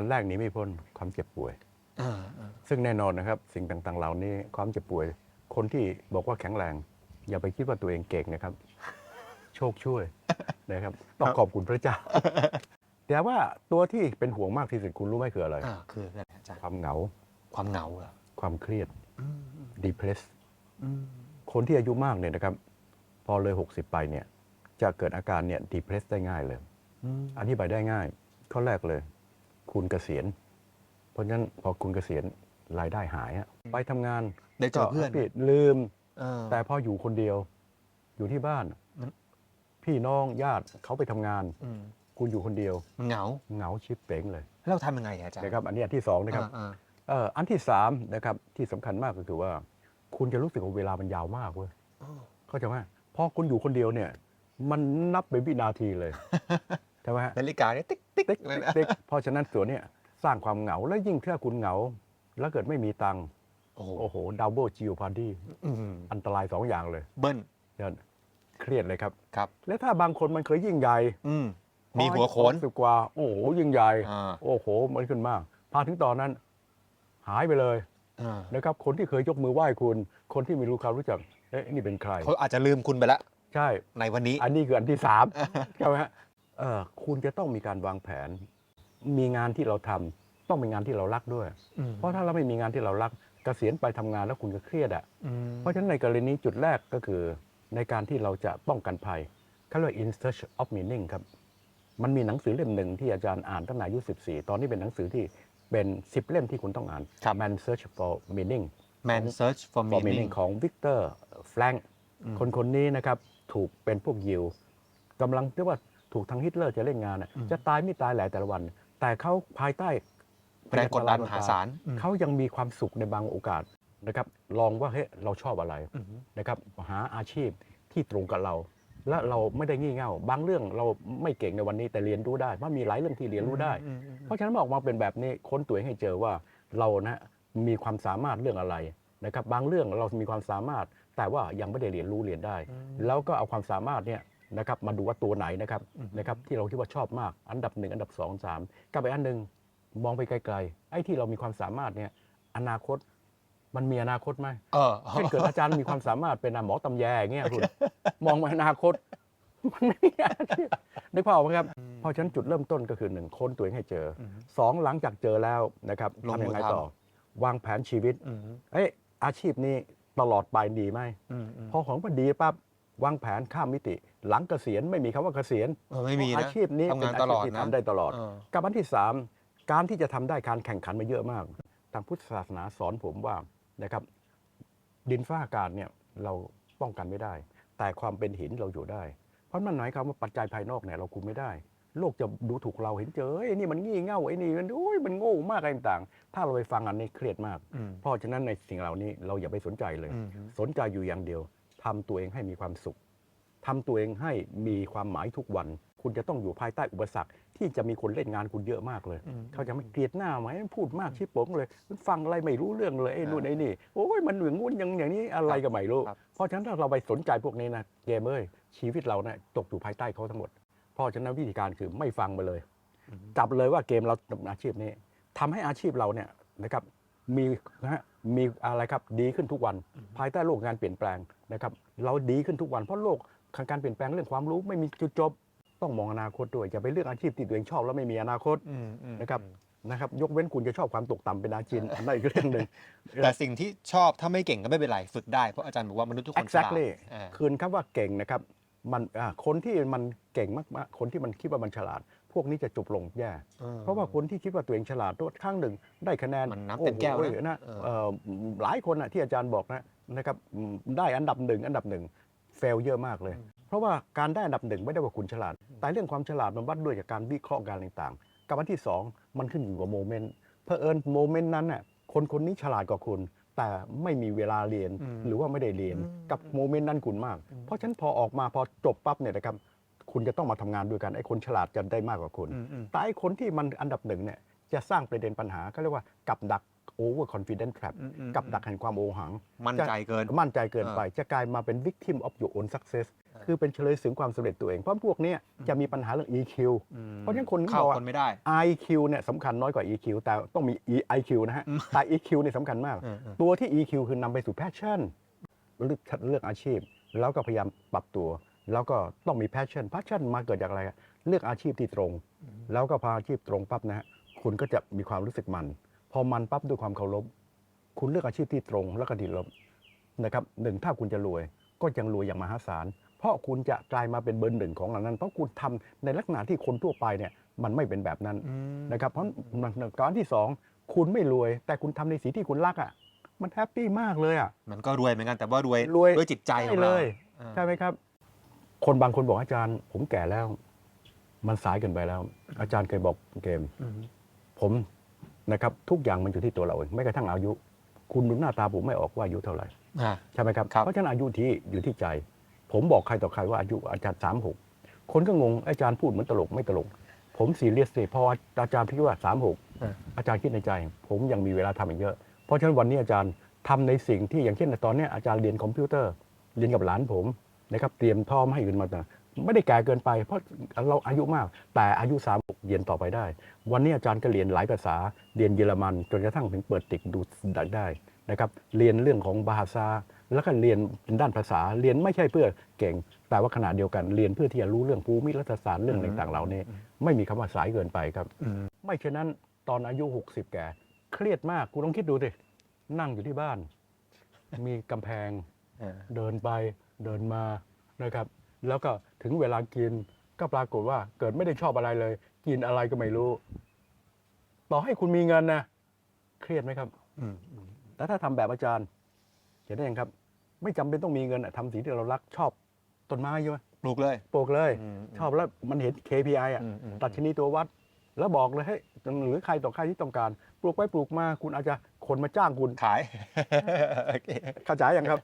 อันแรกหนี้ไม่พ้นความเจ็บป่วยอ่าอ่าซึ่งแน่นอนนะครับ สิ่งต่างๆเหล่านี้ความเจ็บป่วย คนที่บอกว่าแข็งแรง อย่าไปคิดว่าตัวเองเก่งนะครับ โชคช่วยนะครับ ต้องขอบคุณพระเจ้า แต่ว่าตัวที่เป็นห่วงมากที่สุดคุณรู้ไหมคืออะไรอ่าคืออะไรอาจารย์ความเหงาความเหงาเหรอความเครียดอืมอืม depress อืมคนที่อายุมากเนี่ยนะครับ พอเลย 60 ไปเนี่ย จะเกิดอาการเนี่ย depress ได้ง่ายเลยอืมอธิบายได้ง่าย ข้อแรกเลย คุณเกษียณ เพราะฉะนั้นพอคุณเกษียณรายได้หายอะไปทำงานได้เจอเพื่อน ก็ลืม เออ แต่พออยู่คนเดียว อยู่ที่บ้าน มัน พี่น้องญาติเขาไปทำงาน อืมคุณอยู่คนเดียวมันเหงาเหงาชิบเป๋งเลยแล้วเราทำยังไงอะอาจารย์นะครับ อันนี้อันที่สองนะครับ อ่าเอ่ออันที่สามนะครับที่สำคัญมากก็คือว่า คุณจะรู้สึกว่าเวลามันยาวมากเว้ยอ่าเข้าใจไหมพอคุณอยู่คนเดียวเนี่ย มันนับเป็นวินาทีเลย ใช่ไหมฮะนาฬิกาเนี่ยติ๊ก ติ๊กติ๊กเลยติ๊กนะ ติ๊กเพราะฉะนั้นตัวเนี้ยสร้างความเหงาแล้วยิ่งถ้าคุณเหงา แล้วเกิดไม่มีตังค์โอ้โหโอ้โหดับเบิลจิวพาร์ตี้อืมอันตรายสองอย่างเลยเบิ้ลเนี่ยเครียดเลยครับ ครับ และถ้าบางคนมันเคยยิ่งใหญ่อืมมีหัวโขนสิบกว่า โอ้โหยิ่งใหญ่ อ่า โอ้โหมันขึ้นมาก พาถึงตอนนั้น หายไปเลยอ่านะครับ คนที่เคยยกมือไหว้คุณ คนที่ไม่รู้ความรู้จักเอ๊ะนี่เป็นใคร เขาอาจจะลืมคุณไปแล้วใช่ ในวันนี้ อันนี้คืออันที่สาม ใช่ไหมฮะเออ คุณจะต้องมีการวางแผน มีงานที่เราทำต้องเป็นงานที่เรารักด้วยอืมเพราะถ้าเราไม่มีงานที่เรารักเกษียณไปทำงานแล้วคุณก็เครียดอะอืมเพราะฉะนั้นในกรณีจุดแรกก็คือในการที่เราจะป้องกันภัยเขาเรียกว่า in search of meaning ครับ มันมีหนังสือเล่มหนึ่งที่อาจารย์อ่านตั้งแต่อายุ 14 ตอนนี้เป็นหนังสือที่เป็น 10 เล่มที่คุณต้องอ่าน Man Search for Meaning Man search for for meaning Meaning ของวิกเตอร์แฟรงค์อืมคนคนนี้นะครับถูกเป็นพวกยิวกำลังเรียกว่า ถูกทางฮิตเลอร์จะเล่นงานน่ะอืมจะตายไม่ตายแหละแต่ละวัน แต่เขาภายใต้แรงกดดันมหาศาลอืมเขายังมีความสุขในบางโอกาสนะครับ ลองว่าเฮ้ยเราชอบอะไรอืมนะครับหาอาชีพที่ตรงกับเรา และเราไม่ได้งี่เง่า บางเรื่องเราไม่เก่งในวันนี้แต่เรียนรู้ได้เพราะมีหลายเรื่องที่เรียนรู้ได้อืมอืมเพราะฉะนั้นออกมาเป็นแบบนี้ค้นตัวเองให้เจอว่าเรานะมีความสามารถเรื่องอะไรนะครับ บางเรื่องเรามีความสามารถแต่ว่ายังไม่ได้เรียนรู้เรียนได้อืมแล้วก็เอาความสามารถเนี่ย นะครับมาดูว่าตัวไหนนะครับอืมนะครับที่เราคิดว่าชอบมากอันดับหนึ่งอันดับสองสามกับอีกอันหนึ่งมองไปไกลๆไอ้ที่เรามีความสามารถเนี่ยอนาคตมันมีอนาคตไหมเออเช่นเกิดอาจารย์มีความสามารถเป็นหมอตำแยอย่างเงี้ยคุณมองไปอนาคต มันไม่มีอาชีพนึกภาพออกไหมครับ เพราะฉะนั้นจุดเริ่มต้นก็คือหนึ่งค้นตัวเองให้เจออมสองหลังจากเจอแล้วนะครับลงมือทำยังไงทำต่อ วางแผนชีวิตอืมเอ้ยอาชีพนี้ตลอดไปดีไหมอืมอืมพอของมันดีปั๊บวางแผนข้ามมิติ หลังเกษียณไม่มีคำว่าเกษียณเออไม่มีเพราะนะอาชีพนี้ทำเป็นงานอาตลชีพอดที่นะทำได้ตลอดเออกับอันที่สามการที่จะทำได้การแข่งขันมาเยอะมาก ทางพุทธศาสนาสอนผมว่านะครับ ดินฟ้าอากาศเนี่ยเราป้องกันไม่ได้ แต่ความเป็นหินเราอยู่ได้ เพราะมันหมายความว่าปัจจัยภายนอกเนี่ยเราคุมไม่ได้โลกจะดูถูกเราเห็นเจอไอ้ยนี่มันงี่เง่าไอ้นี่มันโอ้ยมันโง่มากอะไรต่างๆ ถ้าเราไปฟังอันนี้เครียดมากอืมเพราะฉะนั้นในสิ่งเหล่านี้เราอย่าไปสนใจเลยอืมสนใจอยู่อย่างเดียวทำตัวเองให้มีความสุข ทำตัวเองให้มีความหมายทุกวัน คุณจะต้องอยู่ภายใต้อุปสรรค ที่จะมีคนเล่นงานคุณเยอะมากเลยอืมเขาจะไม่เกลียดหน้าไหมพูดมากชิบโป๋งเลยฟังอะไรไม่รู้เรื่องเลยไอ้นู่นไอ้นี่โอ้ยมันเหมือนงูนอย่างอย่างนี้อะไรก็ไม่รู้ครับเพราะฉะนั้นถ้าเราไปสนใจพวกนี้นะเกมเอ้ยชีวิตเรานะตกอยู่ภายใต้เขาทั้งหมด เพราะฉะนั้นวิธีการคือไม่ฟังไปเลยจับเลยว่าเกมเราอาชีพนี้ทำให้อาชีพเราเนี่ยนะครับมีนะฮะมีอะไรครับดีขึ้นทุกวัน ภายใต้โลกงานเปลี่ยนแปลงนะครับ เราดีขึ้นทุกวันเพราะโลก การเปลี่ยนแปลงเรื่องความรู้ไม่มีจุดจบ ต้องมองอนาคตด้วยอย่าไปเลือกอาชีพที่ตัวเองชอบแล้วไม่มีอนาคตอืมอืมนะครับนะครับยกเว้นคุณจะชอบความตกต่ำเป็นอาชีพอันนั้นอีกเรื่องหนึ่งแต่สิ่งที่ชอบถ้าไม่เก่งก็ไม่เป็นไรฝึกได้เพราะอาจารย์บอกว่ามนุษย์ทุกคนฉลาด exactly อ่าคืนคำว่าเก่งนะครับมันอ่าคนที่มันเก่งมากๆคนที่มันคิดว่ามันฉลาด พวกนี้จะจบลงแย่ เพราะว่าคนที่คิดว่าตัวเองฉลาดตัวข้างหนึ่ง ได้คะแนนมันนับเต็มแก้วนะโอ้โหนะเออเอ่อหลายคนนะที่อาจารย์บอกนะนะครับอืมได้อันดับหนึ่งอันดับหนึ่ง เฟลเยอะมากเลย เพราะว่าการได้อันดับหนึ่งไม่ได้ว่าคุณฉลาด แต่เรื่องความฉลาดมันวัดด้วยจากการวิเคราะห์การต่างๆ กับอันที่สองมันขึ้นอยู่กับโมเมนต์เพอเอิญโมเมนต์นั้นน่ะคนคนนี้ฉลาดกว่าคุณ แต่ไม่มีเวลาเรียนอืมหรือว่าไม่ได้เรียนอืมกับโมเมนต์นั้นคุณมาก เพราะฉะนั้นพอออกมาพอจบปั๊บเนี่ยนะครับคุณจะต้องมาทำงานด้วยกันไอ้คนฉลาดจะได้มากกว่าคุณอืมอืมแต่ไอ้คนที่มันอันดับหนึ่งเนี่ยจะสร้างประเด็นปัญหาเขาเรียกว่ากับดัก over confidence trap อืมอืมกับดักแห่งความโอหัง มั่นใจเกิน มั่นใจเกินไป จะกลายมาเป็น victim of your own success คือเป็นเฉลยถึงความสำเร็จตัวเอง เพราะพวกเนี้ยจะมีปัญหาเรื่อง EQ มเพราะฉะนั้นคนถึงเข้าบอกว่าคนไม่ได้ IQ เนี่ยสำคัญน้อยกว่า EQ แต่ต้องมี EIQ นะฮะอืมแต่ EQ เนี่ยสำคัญมากเออเออตัวที่ EQ คือนำไปสู่ passion เลือกเลือกอาชีพ แล้วก็พยายามปรับตัว แล้วก็ต้องมี passion passion มาเกิดจากอะไรอะเลือกอาชีพที่ตรง แล้วก็พออาชีพตรงปั๊บนะฮะคุณก็จะมีความรู้สึกมัน พอมันปั๊บด้วยความเคารพคุณเลือกอาชีพที่ตรงแล้วก็ดีลบนะครับหนึ่งถ้าคุณจะรวยก็ยังรวยอย่างมหาศาล เพราะคุณจะกลายมาเป็นเบอร์หนึ่งของอันนั้น เพราะคุณทำในลักษณะที่คนทั่วไปเนี่ยมันไม่เป็นแบบนั้นอืมนะครับเพราะการที่สองคุณไม่รวย แต่คุณทำในสิ่งที่คุณรักอะมันแฮปปี้มากเลยอะมันก็รวยเหมือนกันแต่ว่ารวยรวยด้วยจิตใจของใช่เลเรายอ่าใช่ไหมครับ คนบางคนบอกอาจารย์ ผมแก่แล้ว มันสายเกินไปแล้ว อาจารย์เคยบอกเกมอืมผม นะครับทุกอย่างมันอยู่ที่ตัวเราเองไม่กระทั่งอายุ คุณดูหน้าตาผมไม่ออกว่าอายุเท่าไหร่อ่า ใช่ไหมครับ ครับเพราะฉะนั้นอายุที่อยู่ที่ใจ ผมบอกใครต่อใครว่าอายุอาจารย์สามหกคนก็งงอาจารย์พูดเหมือนตลกไม่ตลก ผมซีเรียสเลยพออาจารย์พี่ว่าสามหกอ่า อาจารย์คิดในใจ ผมยังมีเวลาทำอีกเยอะ เพราะฉะนั้นวันนี้อาจารย์ทำในสิ่งที่อย่างเช่นตอนเนี้ยอาจารย์เรียนคอมพิวเตอร์เรียนกับหลานผมนะครับเตรียมพร้อมให้อื่นมาต่าง ไม่ได้แก่เกินไป เพราะเราอายุมาก แต่อายุสามเรียนต่อไปได้ วันนี้อาจารย์ก็เรียนหลายภาษา เรียนเยอรมันจนกระทั่งถึงเปิดติกดูได้นะครับ เรียนเรื่องของภาษาแล้วก็เรียนเป็นด้านภาษา เรียนไม่ใช่เพื่อเก่ง แต่ว่าขณะเดียวกันเรียนเพื่อที่จะรู้เรื่องภูมิรัฐศาสตร์เรื่องต่างๆเหล่านี้ไม่มีคำว่าสายเกินไปครับอืมไม่เช่นนั้นตอนอายุ 60 แก่ เครียดมากคุณลองคิดดูดินั่งอยู่ที่บ้าน มีกำแพงอ่าเดินไปเดินมานะครับ แล้วก็ถึงเวลากินก็ปรากฏว่าเกิดไม่ได้ชอบอะไรเลย กินอะไรก็ไม่รู้ต่อให้คุณมีเงินนะเครียดไหมครับอืมอืมแต่ถ้าทำแบบอาจารย์เห็นได้ยังครับ ไม่จำเป็นต้องมีเงินอะทำสิ่งที่เรารักชอบต้นไม้ใช่ไหมปลูกเลยปลูกเลยมชอบแล้วมันเห็น KPI อะอืมอืมตัดชนีตัววัด แล้วบอกเลยให้ยหรือใครต่อใครที่ต้องการปลูกไปปลูกมาคุณอาจจะคนมาจ้างคุณขายโอเคเข้าใจยังครับ